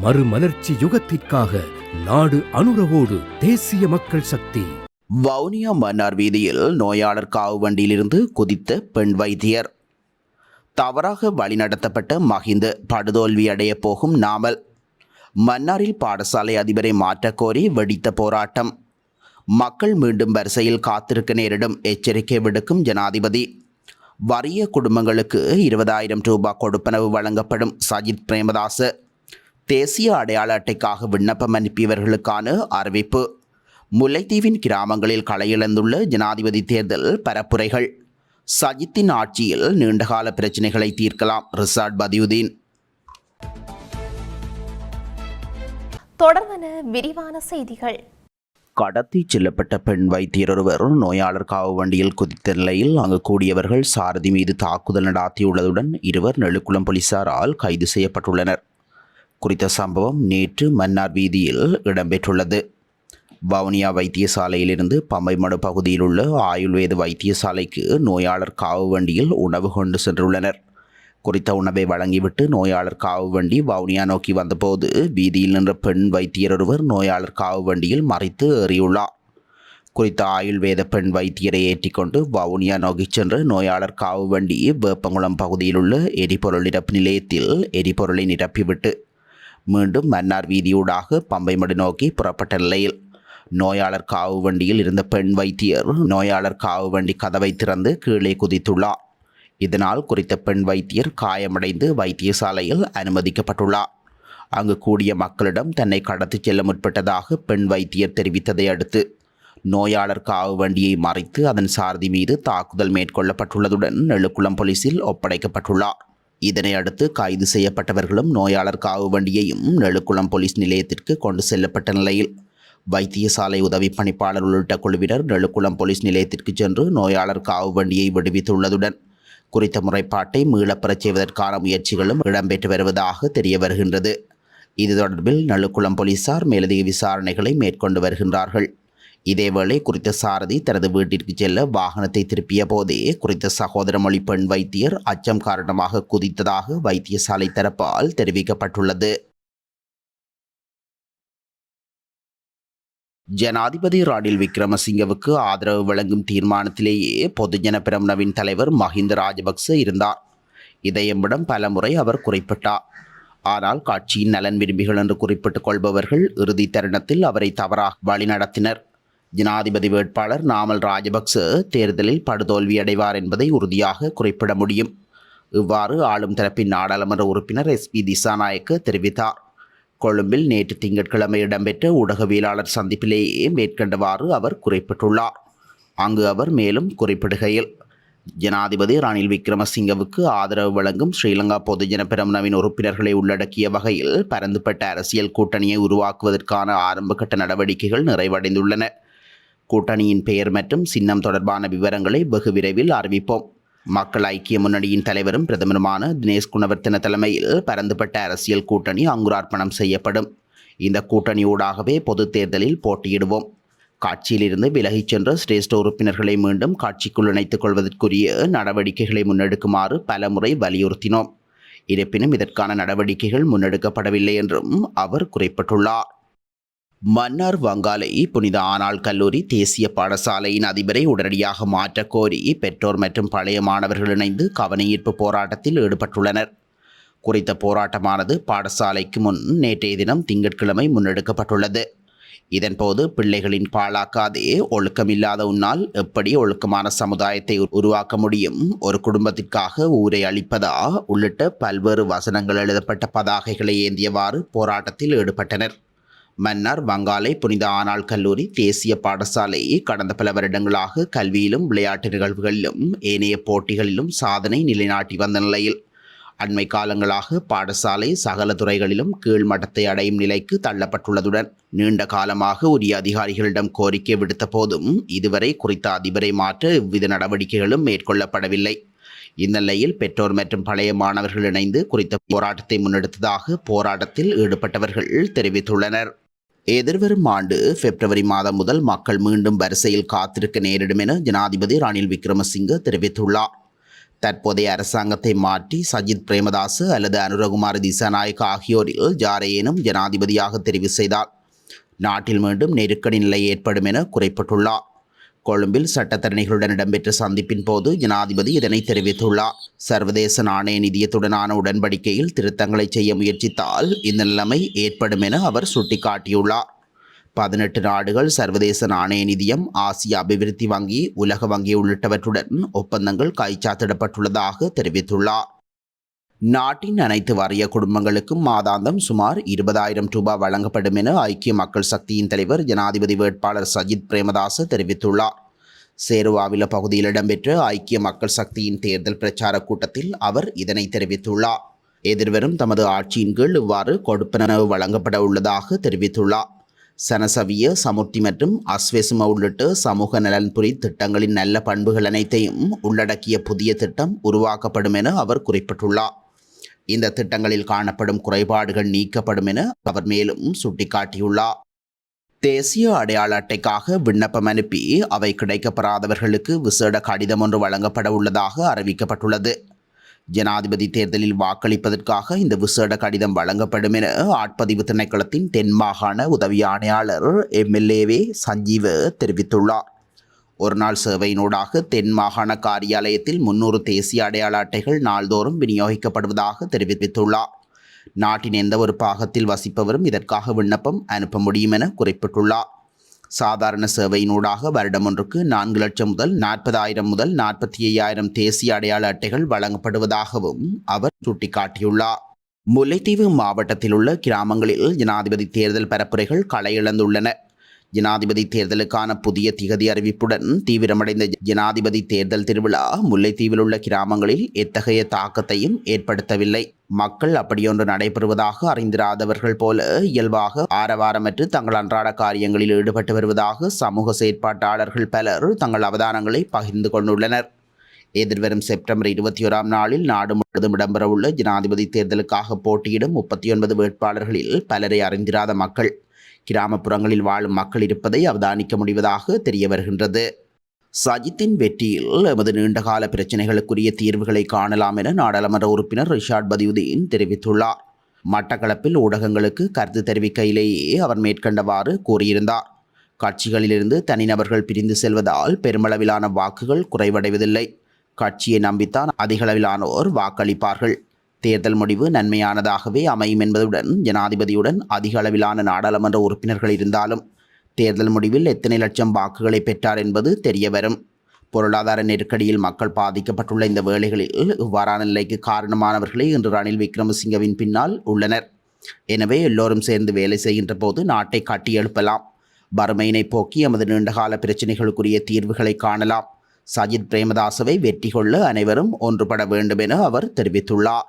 மறுமலர்ச்சி யுகத்திற்காக நாடு அனுரவோடு தேசிய மக்கள் சக்தி. வவுனியா மன்னார் வீதியில் நோயாளர் காவு வண்டியிலிருந்து குதித்த பெண் வைத்தியர். தவறாக வழிநடத்தப்பட்ட மகிந்த படுதோல்வி அடையப் போகும் நாமல். மன்னாரில் பாடசாலை அதிபரை மாற்றக்கோரி வெடித்த போராட்டம். மக்கள் மீண்டும் வரிசையில் காத்திருக்க நேரிடும் எச்சரிக்கை விடுக்கும் ஜனாதிபதி. வறிய குடும்பங்களுக்கு இருபதாயிரம் ரூபாய் கொடுப்பனவு வழங்கப்படும் சஜித் பிரேமதாசு. தேசிய அடையாள அட்டைக்காக விண்ணப்பம் அனுப்பியவர்களுக்கான அறிவிப்பு. முல்லைத்தீவின் கிராமங்களில் களையிழந்துள்ள ஜனாதிபதி தேர்தல் பரப்புரைகள். சஜித்தின் ஆட்சியில் நீண்டகால பிரச்சினைகளை தீர்க்கலாம் ரிசார்ட் பதியுதீன். தொடர்வன விரிவான செய்திகள். கடத்தி செல்லப்பட்ட பெண் வைத்தியர் ஒருவர் நோயாளர் காவு வண்டியில் குதித்த நிலையில் அங்கு கூடியவர்கள் சாரதி மீது தாக்குதல் நடாத்தியுள்ளதுடன் இருவர் நெழுக்குளம் போலீசாரால் கைது செய்யப்பட்டுள்ளனர். குறித்த சம்பவம் நேற்று மன்னார் வீதியில் இடம்பெற்றுள்ளது. வவுனியா வைத்தியசாலையிலிருந்து பம்பைமடு பகுதியில் உள்ள ஆயுர்வேத வைத்தியசாலைக்கு நோயாளர் காவு வண்டியில் உணவு கொண்டு சென்றுள்ளனர். குறித்த உணவை வழங்கிவிட்டு நோயாளர் காவு வண்டி வவுனியா நோக்கி வந்தபோது வீதியில் நின்ற பெண் வைத்தியர் ஒருவர் நோயாளர் காவு வண்டியில் மறைத்து ஏறியுள்ளார். குறித்த ஆயுள்வேத பெண் வைத்தியரை ஏற்றிக்கொண்டு வவுனியா நோக்கி சென்று நோயாளர் காவு வண்டி வேப்பங்குளம் பகுதியில் உள்ள எரிபொருள் நிரப்பு நிலையத்தில் எரிபொருளை நிரப்பிவிட்டு மீண்டும் மன்னார் வீதியூடாக பம்பைமடு நோக்கி புறப்பட்ட நிலையில் நோயாளர் காவு வண்டியில் இருந்த பெண் வைத்தியர் நோயாளர் காவு வண்டி கதவை திறந்து கீழே குதித்துள்ளார். இதனால் குறித்த பெண் வைத்தியர் காயமடைந்து வைத்தியசாலையில் அனுமதிக்கப்பட்டுள்ளார். அங்கு கூடிய மக்களிடம் தன்னை கடத்திச் செல்ல முற்பட்டதாக பெண் வைத்தியர் தெரிவித்ததை அடுத்து நோயாளர் காவு வண்டியை மறைத்து அதன் சாரதி மீது தாக்குதல் மேற்கொள்ளப்பட்டுள்ளதுடன் நெழுக்குளம் போலீசில் ஒப்படைக்கப்பட்டுள்ளார். இதனை அடுத்து கைது செய்யப்பட்டவர்களும் நோயாளர் காவு வண்டியையும் நெழுக்குளம் போலீஸ் நிலையத்திற்கு கொண்டு செல்லப்பட்ட நிலையில் வைத்தியசாலை உதவி பணிப்பாளர் உள்ளிட்ட குழுவினர் நெழுக்குளம் போலீஸ் நிலையத்திற்கு சென்று நோயாளர் காவு வண்டியை விடுவித்துள்ளதுடன் குறித்த முறைப்பாட்டை மீளப்பெறச் செய்வதற்கான முயற்சிகளும் இடம்பெற்று வருவதாக தெரிய வருகின்றது. இது தொடர்பில் நழுக்குளம் போலீசார் மேலதிக விசாரணைகளை மேற்கொண்டு வருகின்றார்கள். இதேவேளை குறித்த சாரதி தனது வீட்டிற்கு செல்ல வாகனத்தை திருப்பிய போதே குறித்த சகோதர மொழி பெண் வைத்தியர் அச்சம் காரணமாக குதித்ததாக வைத்தியசாலை தரப்பால் தெரிவிக்கப்பட்டுள்ளது. ஜனாதிபதி ராணில் விக்ரமசிங்கவுக்கு ஆதரவு வழங்கும் தீர்மானத்திலேயே பொதுஜன பிரம்னவின் தலைவர் மஹிந்த ராஜபக்ச இருந்தார். இதையம்பிடம் பலமுறை அவர் குறிப்பிட்டார். ஆனால் கட்சியின் நலன் விரும்பிகள் என்று குறிப்பிட்டுக் கொள்பவர்கள் இறுதி தருணத்தில் அவரை தவறாக வழிநடத்தினர். ஜனாதிபதி வேட்பாளர் நாமல் ராஜபக்ச தேர்தலில் படுதோல்வியடைவார் என்பதை உறுதியாக குறிப்பிட முடியும். இவ்வாறு ஆளும் தரப்பின் நாடாளுமன்ற உறுப்பினர் எஸ். பி. திசாநாயக்கு தெரிவித்தார். கொழும்பில் நேற்று திங்கட்கிழமை இடம்பெற்ற ஊடகவியலாளர் சந்திப்பிலேயே மேற்கண்டவாறு அவர் குறிப்பிட்டுள்ளார். அங்கு அவர் மேலும் குறிப்பிடுகையில் ஜனாதிபதி ரணில் விக்ரமசிங்கவுக்கு ஆதரவு வழங்கும் ஸ்ரீலங்கா பொதுஜன பிரம்னவின் உறுப்பினர்களை உள்ளடக்கிய வகையில் பரந்துபட்ட அரசியல் கூட்டணியை உருவாக்குவதற்கான ஆரம்பகட்ட நடவடிக்கைகள் நிறைவடைந்துள்ளன. கூட்டணியின் பெயர் மற்றும் சின்னம் தொடர்பான விவரங்களை வெகு விரைவில் அறிவிப்போம். மக்கள் ஐக்கிய முன்னணியின் தலைவரும் பிரதமருமான தினேஷ் குணவர்த்தன தலைமையில் பரந்துபட்ட அரசியல் கூட்டணி அங்குரார்ப்பணம் செய்யப்படும். இந்த கூட்டணியூடாகவே பொது தேர்தலில் போட்டியிடுவோம். காட்சியிலிருந்து விலகிச் சென்ற சிரேஷ்ட உறுப்பினர்களை மீண்டும் காட்சிக்குள் இணைத்துக் கொள்வதற்குரிய நடவடிக்கைகளை முன்னெடுக்குமாறு பலமுறை வலியுறுத்தினோம். இருப்பினும் இதற்கான நடவடிக்கைகள் முன்னெடுக்கப்படவில்லை என்றும் அவர் குறிப்பிட்டுள்ளார். மன்னார் வங்காலை புனித ஆனால் கல்லூரி தேசிய பாடசாலையின் அதிபரை உடனடியாக மாற்றக் கோரி பெற்றோர் மற்றும் பழைய மாணவர்கள் இணைந்து கவனஈர்ப்பு போராட்டத்தில் ஈடுபட்டுள்ளனர். குறித்த போராட்டமானது பாடசாலைக்கு முன் நேற்றைய தினம் திங்கட்கிழமை முன்னெடுக்கப்பட்டுள்ளது. இதன்போது பிள்ளைகளின் பாழாக்காதே ஒழுக்கமில்லாத உன்னால் எப்படி ஒழுக்கமான சமுதாயத்தை உருவாக்க முடியும்? ஒரு குடும்பத்திற்காக ஊரை அளிப்பதா உள்ளிட்ட பல்வேறு வசனங்கள் எழுதப்பட்ட பதாகைகளை ஏந்தியவாறு போராட்டத்தில் ஈடுபட்டனர். மன்னார் வங்காளை புனித ஆனாள் கல்லூரி தேசிய பாடசாலை. கடந்த பல வருடங்களாக கல்வியிலும் விளையாட்டு நிகழ்வுகளிலும் ஏனைய போட்டிகளிலும் சாதனை நிலைநாட்டி வந்த நிலையில் அண்மை காலங்களாக பாடசாலை சகல துறைகளிலும் கீழ்மட்டத்தை அடையும் நிலைக்கு தள்ளப்பட்டுள்ளதுடன் நீண்ட காலமாக உரிய அதிகாரிகளிடம் கோரிக்கை விடுத்த போதும் இதுவரை குறித்த அதிபரை மாற்ற இவ்வித நடவடிக்கைகளும் மேற்கொள்ளப்படவில்லை. இந்நிலையில் பெற்றோர் மற்றும் பழைய மாணவர்கள் இணைந்து குறித்த போராட்டத்தை முன்னெடுத்ததாக போராட்டத்தில் ஈடுபட்டவர்கள் தெரிவித்துள்ளனர். எதிர்வரும் ஆண்டு பிப்ரவரி மாதம் முதல் மக்கள் மீண்டும் வரிசையில் காத்திருக்க நேரிடும் என ஜனாதிபதி ரணில் விக்ரமசிங்க தெரிவித்துள்ளார். தற்போதைய அரசாங்கத்தை மாற்றி சஜித் பிரேமதாஸ் அல்லது அனுரகுமார் திசாநாயக் ஆகியோரில் ஜாரையேனும் ஜனாதிபதியாக தெரிவு செய்தார் நாட்டில் மீண்டும் நெருக்கடி நிலை ஏற்படும் என குறிப்பிட்டுள்ளார். கொழும்பில் சட்டத்தரணிகளுடன் இடம்பெற்ற சந்திப்பின் போது ஜனாதிபதி இதனை தெரிவித்துள்ளார். சர்வதேச நாணய நிதியத்துடனான உடன்படிக்கையில் திருத்தங்களை செய்ய முயற்சித்தால் இந்த நிலைமை ஏற்படும் என அவர் சுட்டிக்காட்டியுள்ளார். பதினெட்டு நாடுகள் சர்வதேச நாணய நிதியம் ஆசிய அபிவிருத்தி வங்கி உலக வங்கி உள்ளிட்டவற்றுடன் ஒப்பந்தங்கள் கைச்சாத்திடப்பட்டுள்ளதாக தெரிவித்துள்ளார். நாட்டின் அனைத்து வறிய குடும்பங்களுக்கும் மாதாந்தம் சுமார் இருபதாயிரம் ரூபாய் வழங்கப்படும் என ஐக்கிய மக்கள் சக்தியின் தலைவர் ஜனாதிபதி வேட்பாளர் சஜித் பிரேமதாச தெரிவித்துள்ளார். சேருவாவில பகுதியில் இடம்பெற்ற ஐக்கிய மக்கள் சக்தியின் தேர்தல் பிரச்சார கூட்டத்தில் அவர் இதனை தெரிவித்துள்ளார். எதிர்வரும் தமது ஆட்சியின் கீழ் இவ்வாறு கொடுப்பனவு வழங்கப்பட உள்ளதாக தெரிவித்துள்ளார். சனசவிய சமுர்த்தி மற்றும் அஸ்வெசும உள்ளிட்ட சமூக நலன்புரி திட்டங்களின் நல்ல பண்புகள் அனைத்தையும் உள்ளடக்கிய புதிய திட்டம் உருவாக்கப்படும் என அவர் குறிப்பிட்டுள்ளார். இந்த திட்டங்களில் காணப்படும் குறைபாடுகள் நீக்கப்படும் என அவர் மேலும் சுட்டிக்காட்டியுள்ளார். தேசிய அடையாள அட்டைக்காக விண்ணப்பம் அனுப்பி அவை கிடைக்கப்பெறாதவர்களுக்கு விசேட கடிதம் ஒன்று வழங்கப்பட உள்ளதாக அறிவிக்கப்பட்டுள்ளது. ஜனாதிபதி தேர்தலில் வாக்களிப்பதற்காக இந்த விசேட கடிதம் வழங்கப்படும் என ஆட்பதிவு திணைக்களத்தின் தென் மாகாண உதவி ஆணையாளர் எம்எல்ஏவே சஞ்சீவ தெரிவித்துள்ளார். ஒருநாள் சேவையினூடாக தென் மாகாண காரியாலயத்தில் முன்னூறு தேசிய அடையாள அட்டைகள் நாள்தோறும் விநியோகிக்கப்படுவதாக தெரிவித்துள்ளார். நாட்டின் எந்த ஒரு பாகத்தில் வசிப்பவரும் இதற்காக விண்ணப்பம் அனுப்ப முடியும் என குறிப்பிட்டுள்ளார். சாதாரண சேவையினூடாக வருடம் ஒன்றுக்கு நான்கு லட்சம் முதல் நாற்பதாயிரம் முதல் நாற்பத்தி ஐயாயிரம் தேசிய அடையாள அட்டைகள் வழங்கப்படுவதாகவும் அவர் சுட்டிக்காட்டியுள்ளார். முல்லைத்தீவு மாவட்டத்தில் உள்ள கிராமங்களில் ஜனாதிபதி தேர்தல் பரப்புரைகள் களையிழந்துள்ளன ஜனாதிபதி தேர்தலுக்கான புதிய திகதி அறிவிப்புடன் தீவிரமடைந்த ஜனாதிபதி தேர்தல் திருவிழா முல்லைத்தீவில் உள்ள கிராமங்களில் எத்தகைய தாக்கத்தையும் ஏற்படுத்தவில்லை. மக்கள் அப்படியொன்று நடைபெறுவதாக அறிந்திராதவர்கள் போல இயல்பாக ஆரவாரமற்று தங்கள் அன்றாட காரியங்களில் ஈடுபட்டு வருவதாக சமூக செயற்பாட்டாளர்கள் பலர் தங்கள் அவதானங்களை பகிர்ந்து கொண்டுள்ளனர். எதிர்வரும் செப்டம்பர் இருபத்தி ஓராம் நாளில் நாடு முழுவதும் இடம்பெறவுள்ள ஜனாதிபதி தேர்தலுக்காக போட்டியிடும் முப்பத்தி ஒன்பது வேட்பாளர்களில் பலரை அறிந்திராத மக்கள். கிராமப்புறங்களில் வாழும் மக்கள் இருப்பதை அவதானிக்க முடிவதாக தெரிய வருகின்றது. சஜித்தின் வெற்றியில் எமது நீண்டகால பிரச்சினைகளுக்குரிய தீர்வுகளை காணலாம் என நாடாளுமன்ற உறுப்பினர் ரிஷாட் பதியுதீன் தெரிவித்துள்ளார். மட்டக்களப்பில் ஊடகங்களுக்கு கருத்து தெரிவிக்கையிலேயே அவர் மேற்கண்டவாறு கூறியிருந்தார். கட்சிகளிலிருந்து தனிநபர்கள் பிரிந்து செல்வதால் பெருமளவிலான வாக்குகள் குறைவடைவதில்லை. கட்சியை நம்பித்தான் அதிகளவிலானோர் வாக்களிப்பார்கள். தேர்தல் முடிவு நன்மையானதாகவே அமையும் என்பதுடன் ஜனாதிபதியுடன் அதிக அளவிலான நாடாளுமன்ற உறுப்பினர்கள் இருந்தாலும் தேர்தல் முடிவில் எத்தனை லட்சம் வாக்குகளை பெற்றார் என்பது தெரியவரும். பொருளாதார நெருக்கடியில் மக்கள் பாதிக்கப்பட்டுள்ள இந்த வேளைகளில் இவ்வாறான நிலைக்கு காரணமானவர்களே இன்று ரணில் விக்ரமசிங்கவின் பின்னால் உள்ளனர். எனவே எல்லோரும் சேர்ந்து வேலை செய்கின்ற போது நாட்டை கட்டி எழுப்பலாம். வறுமையினை போக்கி எமது நீண்டகால பிரச்சினைகளுக்குரிய தீர்வுகளை காணலாம். சஜித் பிரேமதாசவை வெற்றி கொள்ள அனைவரும் ஒன்றுபட வேண்டும் என அவர் தெரிவித்துள்ளார்.